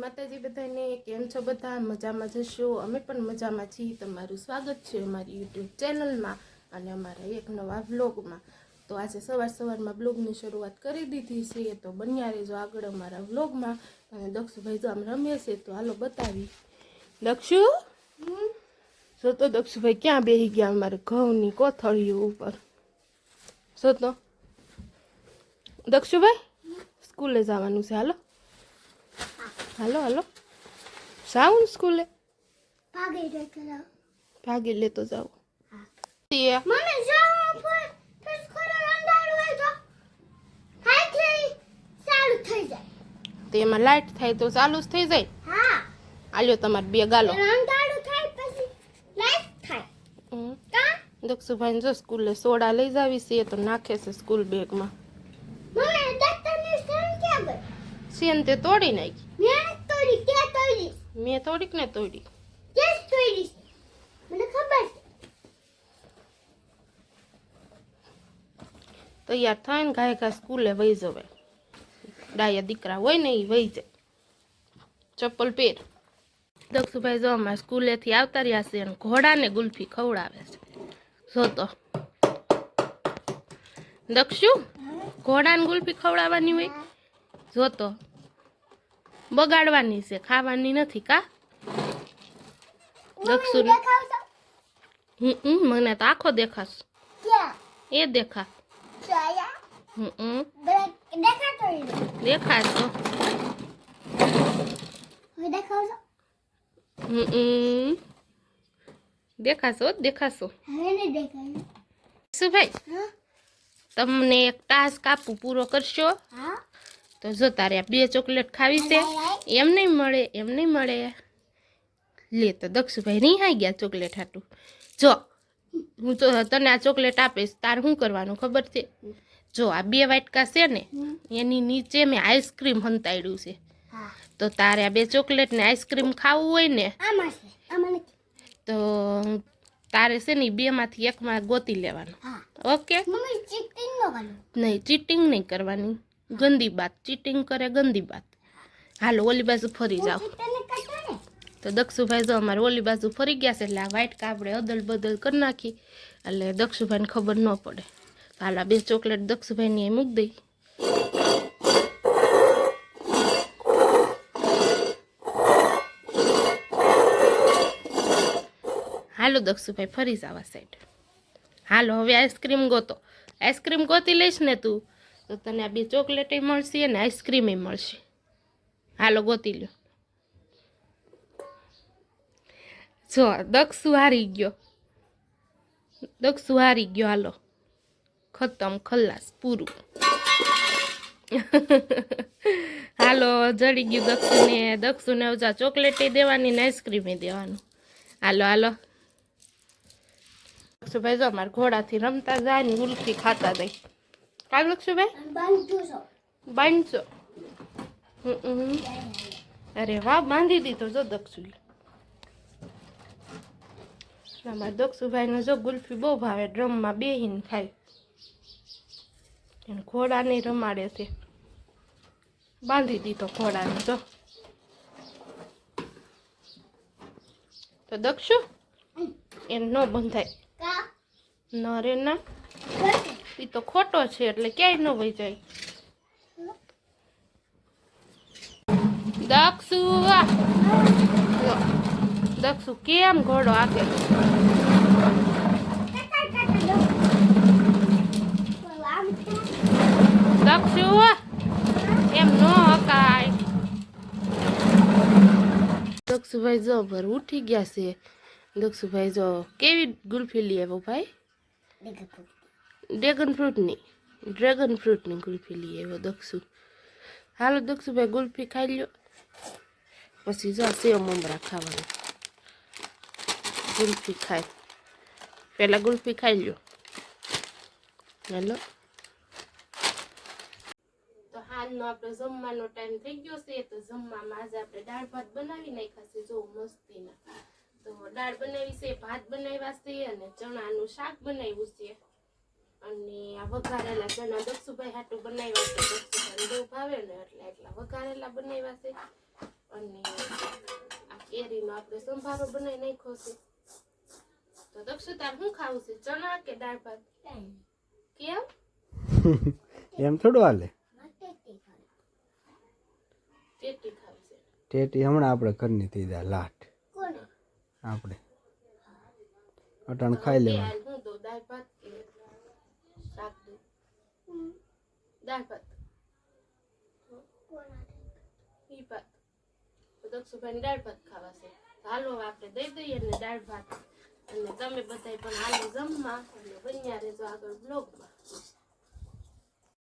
માતાજી બધાને કેમ છો બધા? મજામાં જશો? અમે પણ મજામાં છીએ. તમારું સ્વાગત છે અમારી યુટ્યુબ ચેનલમાં અને અમારા એક નવા વ્લોગમાં. તો આજે સવાર સવારમાં બ્લોગની શરૂઆત કરી દીધી છે. તો બન્યા રહેજો આગળ અમારા વ્લોગમાં. અને દક્ષુભાઈ જો આમ રમે છે તો હાલો બતાવી. દક્ષુ? જો તો દક્ષુભાઈ ક્યાં બેસી ગયા અમારે ઘઉંની કોથળીઓ ઉપર? જો તો. દક્ષુભાઈ? સ્કૂલે જવાનું છે હાલો. હાલો હાલો. સાઉન્ડ સ્કૂલે. ભાગી જતો ભાગી લેતો જાવ તે મને જાવ પર ફેસ કરો અંધારું હોય તો હાથી સારું થઈ જાય. તેમાં લાઈટ થાય તો ચાલુ જ થઈ જાય. હા. આલ્યો તમારે બે ગાલો. અને અંધારું થાય પછી લાઈટ થાય. હમ. કા? દક્ષુભાઈ જો સ્કૂલે સોડા લઈ જાવી છે તો નાખે છે સ્કૂલ બેગમાં મને દત્તની સ્ટેન ક્યાં ગઈ? સેન તે તોડી નાખી. મેં તોડી ક્યાં તોડી મેં થોડીક ને તોડી ક્યાં તોડી મને ખબર છે. તૈયાર થઈને ઘાય ઘા સ્કૂલે વહી જવે ડાયા દીકરા હોય ને એ વહી જાય. ચપ્પલ પહેર. દક્ષુભાઈ જો અમારા સ્કૂલેથી આવતા રહ્યા છે અને ઘોડાને ગુલ્ફી ખવડાવે છે. જો તો. દક્ષુ ઘોડાને ગુલ્ફી ખવડાવવાની હોય? જો તો. બગાડવાની છે ખાવાની નથી કા? દક્ષુ હમ મને તો આખો દેખાશ. એ દેખા. હમ દેખાશ તો. હમ. દેખાશો દેખાશો. શું ભાઈ? તમને એક ટાસ્ક આપું પૂરો કરશો? હા? તો જો તારે આ બે ચોકલેટ ખાવી છે એમ નહીં મળે એમ નહીં મળે. લે તો દક્ષુભાઈ નહીં આવી ગયા ચોકલેટ હાટું. જો હું તો તને આ ચોકલેટ આપીશ તારે શું કરવાનું ખબર છે? જો આ બે વાટકા છે ને એની નીચે મેં આઈસ્ક્રીમ હંતાડ્યું છે. તો તારે આ બે ચોકલેટ ને આઈસ્ક્રીમ ખાવું હોય ને તો તારે છે ને બેમાંથી એકમાં ગોતી લેવાનું. ઓકે? નહીં ચીટિંગ નહીં કરવાની. ગંદી બાત ચીટિંગ કરે ગંદી બાત. હાલો ઓલી બાજુ ફરી જાઓ. તો દક્ષુભાઈ જો અમારે ઓલી બાજુ ફરી ગયા છે એટલે આ વાઇટ આપણે અદલ બદલ કરી નાખી. એટલે દક્ષુભાઈને ખબર ન પડે. હાલ આ બે ચોકલેટ દક્ષુભાઈની એ મૂકી દઈ. હાલો દક્ષુભાઈ ફરી જાવા સાઈડ હાલો હવે આઈસ્ક્રીમ ગોતો. આઈસ્ક્રીમ ગોતી લઈશ ને તું? તો તને આ બે ચોકલેટે મળશે અને આઈસ્ક્રીમે મળશે. હાલો ગોતી લ્યો. જો, દક્ષુ હારી ગયો. દક્ષુ હારી ગયો, હાલો. ખતમ ખલ્લાસ પૂરું. હાલો, જડી ગયું દક્ષુને. દક્ષુને ઓજા ચોકલેટ દેવાની ને આઈસ્ક્રીમ દેવાનું. હાલો હાલો. દક્ષુભાઈ જો અમારા ઘોડાથી રમતા જાય ને ઉલટી ખાતા જાય. કાલ દક્ષુભાઈ બે? બાંધશો. અરે વાહ બાંધી દીધો જો દક્ષુ અમારા દક્ષુભાઈનો જો ગુલ્ફી બહુ ભાવે ડ્રમમાં બેહીને ખાય. એને ઘોડાને રમાડે છે. બાંધી દીધો ઘોડાને જો. તો દક્ષુ એને ન બંધાય. ન રે ના. એ તો ખોટો છે, એટલે ક્યાંય ન વહી જાય. દક્ષુ દક્ષુ, કેમ ઘોડો આકે દક્ષુ એમ ન હકાય. દક્ષુભાઈ જો ભર ઉઠી ગયા છે. દક્ષુભાઈ જો કેવી ગુલ્ફી લઈ આવ્યો ભાઈ? ડ્રેગન ફ્રૂટની ડ્રેગન ફ્રૂટની ગુલ્ફી લઈ આવ્યો દક્ષુ. હાલો દક્ષુભાઈ ગુલ્ફી ખાઈ લ્યો. પછી જો સેવ મમરા ખાવાનું. ગુલ્ફી ખાય. પહેલાં ગુલ્ફી ખાઈ લ્યો. હેલો. તો હાલનો આપણે જમવાનો ટાઈમ થઈ ગયો છે. તો જમવામાં આજે આપણે દાળ ભાત બનાવી નાખ્યા છે. જો મસ્તીના તો દાળ બનાવી છે, ભાત બનાવ્યા છે અને ચણાનું શાક બનાવ્યું છે. અને આ વઘારેલા ચણા દક્ષુભાઈ હાટું બનાવ્યા છે. દક્ષુભાઈ બહુ ભાવે ને એટલે એટલા વઘારેલા બનાવ્યા છે. અને આ કેરીનો આપણે સંભારો બનાવી નાખ્યો છે. તો દક્ષુ તાર શું ખાવું છે? ચણા કે દાળ ભાત? કેમ? એમ થોડું હાલે. ટેટી ખાવી છે. ટેટી હમણાં આપણે ઘરની થઈ જાય લાટ આપણે. અટાણ ખાઈ લેવાનું હાલ હું દઉં દાળ ભાત કે શાક દઉં દાળ ભાત ઈ ભાત તો દક્ષુભાઈ દાળ ભાત ખાવા છે હાલો આપણે દઈ દઈએ ને દાળ ભાત અને તમે બધાય પણ હાલો જમવા અને બન્યા રહેજો આગળ